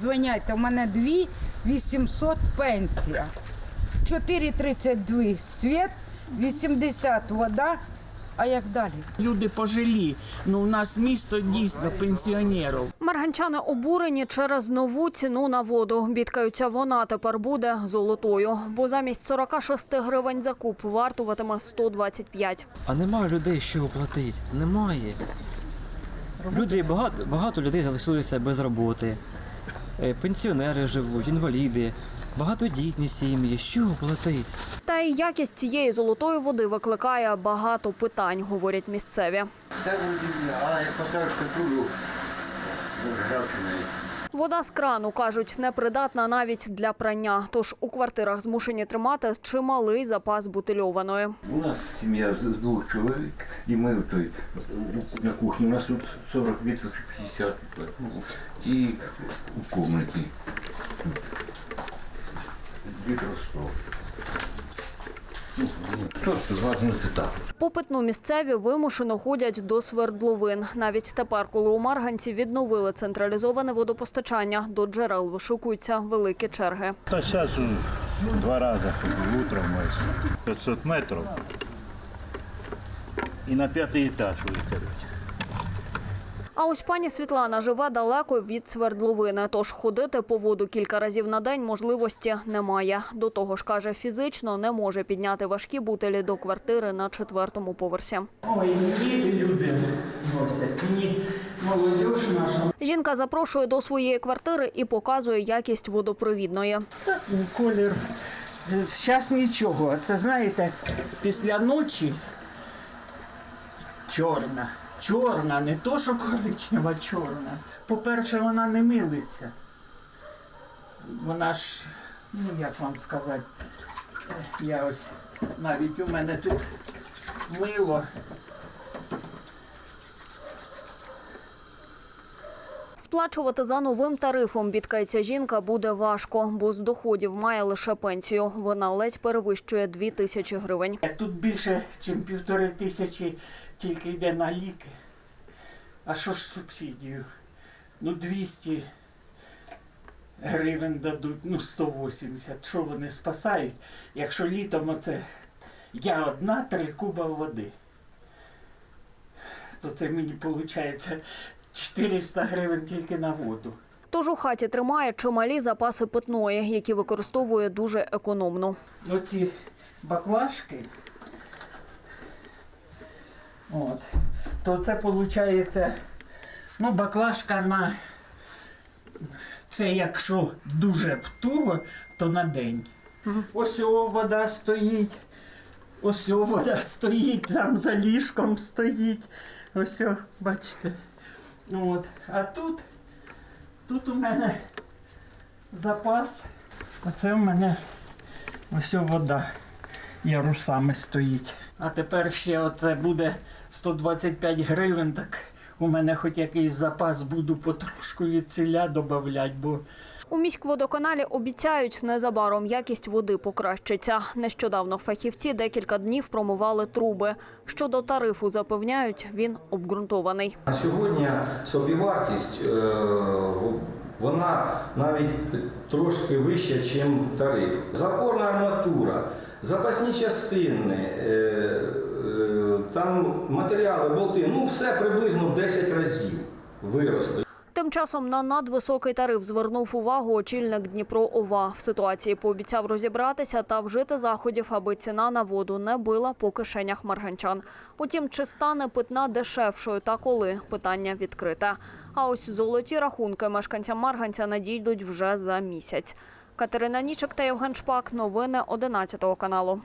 Звиняйте, у мене 2 800 пенсія. 4,32 світ, 80 вода. А як далі? Люди пожилі. Ну, у нас місто дійсно пенсіонерів. Марганчани обурені через нову ціну на воду. Бідкаються, вона тепер буде золотою, бо замість 46 гривень за куб вартуватиме 125. А немає людей, що оплатити. Немає. Люди, багато, багато людей залишилися без роботи. Е, Пенсіонери живуть, інваліди, багатодітні сім'ї. Що платить? Та й якість цієї золотої води викликає багато питань, говорять місцеві. Це водіння, а культуру, грався неї. Вода з крану кажуть непридатна навіть для прання. Тож у квартирах змушені тримати чималий запас бутильованої. У нас сім'я з двох чоловік, і ми той, на кухні. У нас тут 40 літрів 50 ну, і у кімнаті. Літрів 100. Ну, Просто цитати. Попитну місцеві вимушено ходять до свердловин. Навіть тепер, коли у Марганці відновили централізоване водопостачання, до джерел вишукуються великі черги. Та зараз два рази ходив, утром майже 500 метрів. І на п'ятий етаж виходить. А ось пані Світлана живе далеко від свердловини, тож ходити по воду кілька разів на день можливості немає. До того ж, каже, фізично не може підняти важкі бутилі до квартири на четвертому поверсі. Ой, мені люди носять, мені. Жінка запрошує до своєї квартири і показує якість водопровідної. Так, ну, колір. Зараз нічого. Це знаєте, після ночі чорна. Чорна, не то, що коричнева, чорна. По-перше, вона не милиться. Вона ж, ну як вам сказати, я ось навіть у мене тут мило. Сплачувати за новим тарифом, бідкається жінка, буде важко, бо з доходів має лише пенсію. Вона ледь перевищує дві тисячі гривень. Тут більше, ніж півтори тисячі тільки йде на ліки. А що ж субсидію? Ну, 200 гривень дадуть, ну 180. Що вони спасають? Якщо літом оце я одна, три куба води. То це мені виходить 400 гривень тільки на воду. Тож у хаті тримає чималі запаси питної, які використовує дуже економно. Оці баклажки. От. То це виходить, ну, баклажка на це якщо дуже туго, то на день. Ось о, вода стоїть. Ось о, вода стоїть, там за ліжком стоїть. Ось, о, бачите. От. А тут, тут у мене запас. Оце у мене ось вода ярусами стоїть. А тепер ще оце буде 125 гривень, так у мене хоч якийсь запас буду потрошку від ціля додавати, бо У міськводоканалі обіцяють, незабаром якість води покращиться. Нещодавно фахівці декілька днів промивали труби. Щодо тарифу запевняють, він обґрунтований. На сьогодні собівартість е, вона навіть трошки вища, ніж тариф. Запорна арматура, запасні частини, е, е, там матеріали, болти, ну все приблизно в 10 разів виросли. Часом на надвисокий тариф звернув увагу очільник Дніпро ОВА. В ситуації пообіцяв розібратися та вжити заходів, аби ціна на воду не била по кишенях марганчан. Утім, чи стане питна дешевшою та коли питання відкрите. А ось золоті рахунки мешканцям Марганця надійдуть вже за місяць. Катерина Нічик та Євген Шпак. Новини 11 каналу.